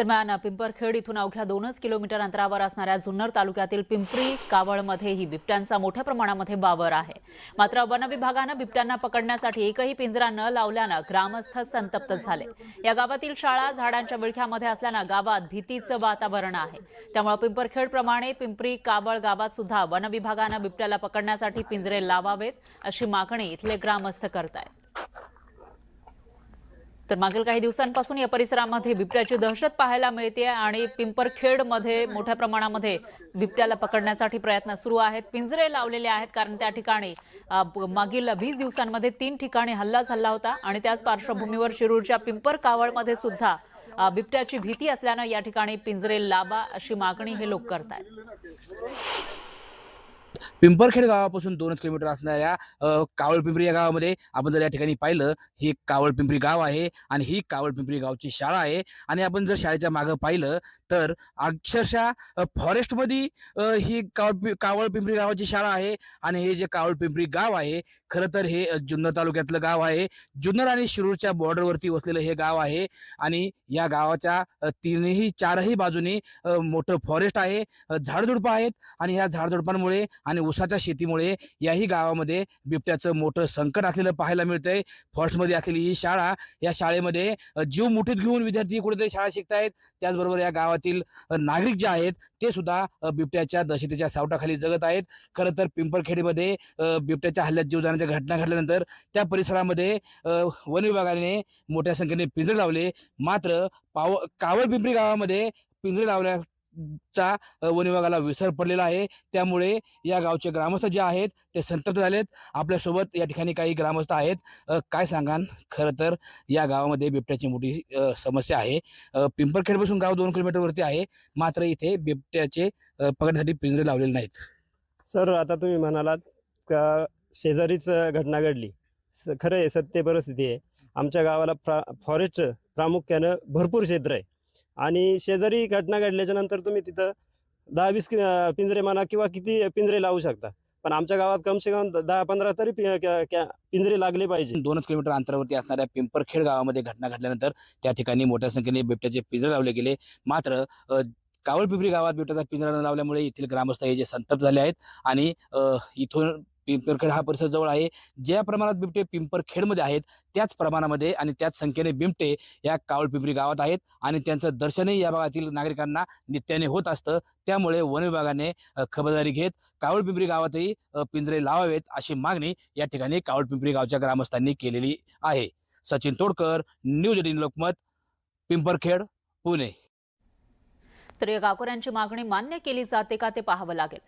दरम्यान पिंपरखेड इथून अवघ्या दोनच किलोमीटर अंतरावर असणाऱ्या जुन्नर तालुक्यातील पिंपरी कावळमध्येही बिबट्यांचा मोठ्या प्रमाणामध्ये वावर आहे. मात्र वन विभागानं बिबट्यांना पकडण्यासाठी एकही पिंजरा न लावल्यानं ग्रामस्थ संतप्त झाले. या गावातील शाळा झाडांच्या विळख्यामध्ये असल्यानं गावात भीतीचं वातावरण आहे. त्यामुळे पिंपरखेडप्रमाणे पिंपरी कावळ गावात सुद्धा वन विभागानं बिबट्याला पकडण्यासाठी पिंजरे लावावेत अशी मागणी इथले ग्रामस्थ करतायत. तर मागील काही दिवसांपासून या परिसरामध्ये बिबट्याची दहशत पाहायला मिळते आणि पिंपरखेडमध्ये मोठ्या प्रमाणामध्ये बिबट्याला पकडण्यासाठी प्रयत्न सुरू आहेत. पिंजरे लावलेले आहेत कारण त्या ठिकाणी मागील वीस दिवसांमध्ये तीन ठिकाणी हल्ला झाला होता आणि त्याच पार्श्वभूमीवर शिरूरच्या पिंपर कावळमध्ये सुद्धा बिबट्याची भीती असल्यानं या ठिकाणी पिंजरे लाबा अशी मागणी हे लोक करतायत. पिंपरखेड गावापासून दोनच किलोमीटर असणाऱ्या कावळ पिंपरी या गावामध्ये आपण जर या ठिकाणी पाहिलं हे कावळ पिंपरी गाव आहे आणि ही कावळ पिंपरी गावची शाळा आहे. आणि आपण जर शाळेच्या मागं पाहिलं तर अक्षरशः फॉरेस्टमध्ये ही कावळ कावळ पिंपरी गावाची शाळा आहे आणि हे जे कावळ पिंपरी गाव आहे खरं तर हे जुन्नर तालुक्यातलं गाव आहे. जुन्नर आणि शिरूरच्या बॉर्डरवरती वसलेलं हे गाव आहे आणि या गावाच्या तीनही चारही बाजूनी मोठं फॉरेस्ट आहे झाडझुडपं आहेत आणि ह्या झाडझुडपांमुळे आणि ऊसाच्या शेतीमुळे याही गावामध्ये बिबट्याचं मोठं संकट असलेलं पाहायला मिळतंय. फॉरेस्टमध्ये असलेली ही शाळा या शाळेमध्ये जीव मुठीत घेऊन विद्यार्थी कुठेतरी शाळा शिकतायत. त्याचबरोबर या गावात अ, नागरिक जे आहेत ते सुद्धा बिबट्याच्या दहशतीच्या सावटाखाली जगत आहेत. खरं तर पिंपळखेडीमध्ये बिबट्याच्या हल्ल्यात जीव जाण्याच्या घटना घडल्यानंतर त्या परिसरामध्ये वन विभागाने मोठ्या संख्येने पिंजरे लावले. मात्र पाव कावळ पिंपरी गावामध्ये पिंजरे लावल्या चा वन विभागाला विसर पडलेला आहे. त्यामुळे या गावचे ग्रामस्थ जे आहेत ते संतप्त झालेत. आपल्यासोबत या ठिकाणी काही ग्रामस्थ आहेत. काय सांगान? खरं तर या गावामध्ये बिबट्याची मोठी समस्या आहे. पिंपरखेडपासून गाव दोन किलोमीटरवरती आहे. मात्र इथे बिबट्याचे पकडण्यासाठी पिंजरे लावलेले नाहीत. सर आता तुम्ही म्हणालात का शेजारीच घटना घडली? स खरं आहे सत्य परिस्थिती आहे. आमच्या गावाला प्रा फॉरेस्ट प्रामुख्यानं भरपूर क्षेत्र आहे. आणि शेजारी घटना घडल्याच्या नंतर तुम्ही तिथं दहा वीस पिंजरे म्हणा किंवा किती पिंजरे लावू शकता. पण आमच्या गावात कमसे कम दहा पंधरा तरी पिंजरे लागले पाहिजे. दोनच किलोमीटर अंतरावरती असणाऱ्या पिंपरखेड गावामध्ये घटना घडल्यानंतर त्या ठिकाणी मोठ्या संख्येने बिबट्याचे पिंजरे लावले गेले. मात्र अ, गावात बिबट्याचा पिंजरा न लावल्यामुळे येथील ग्रामस्थ हे जे संतप्त झाले आहेत आणि इथून पिंपरखेड हा परिसर जवळ आहे. ज्या प्रमाणात बिबटे पिंपरखेडमध्ये आहेत त्याच प्रमाणामध्ये आणि त्याच संख्येने बिबटे या कावळपिंपरी गावात आहेत आणि त्यांचं दर्शनही या भागातील नागरिकांना नित्याने होत असतं. त्यामुळे वन विभागाने खबरदारी घेत कावळ पिंपरी गावातही पिंजरे लावावेत अशी मागणी या ठिकाणी कावळपिंपरी गावच्या ग्रामस्थांनी केलेली आहे. Sachin Todkar news eighteen Lokmat Pimparkhed Pune. तर या गावकऱ्यांची मागणी मान्य केली जाते का ते पाहावं लागेल.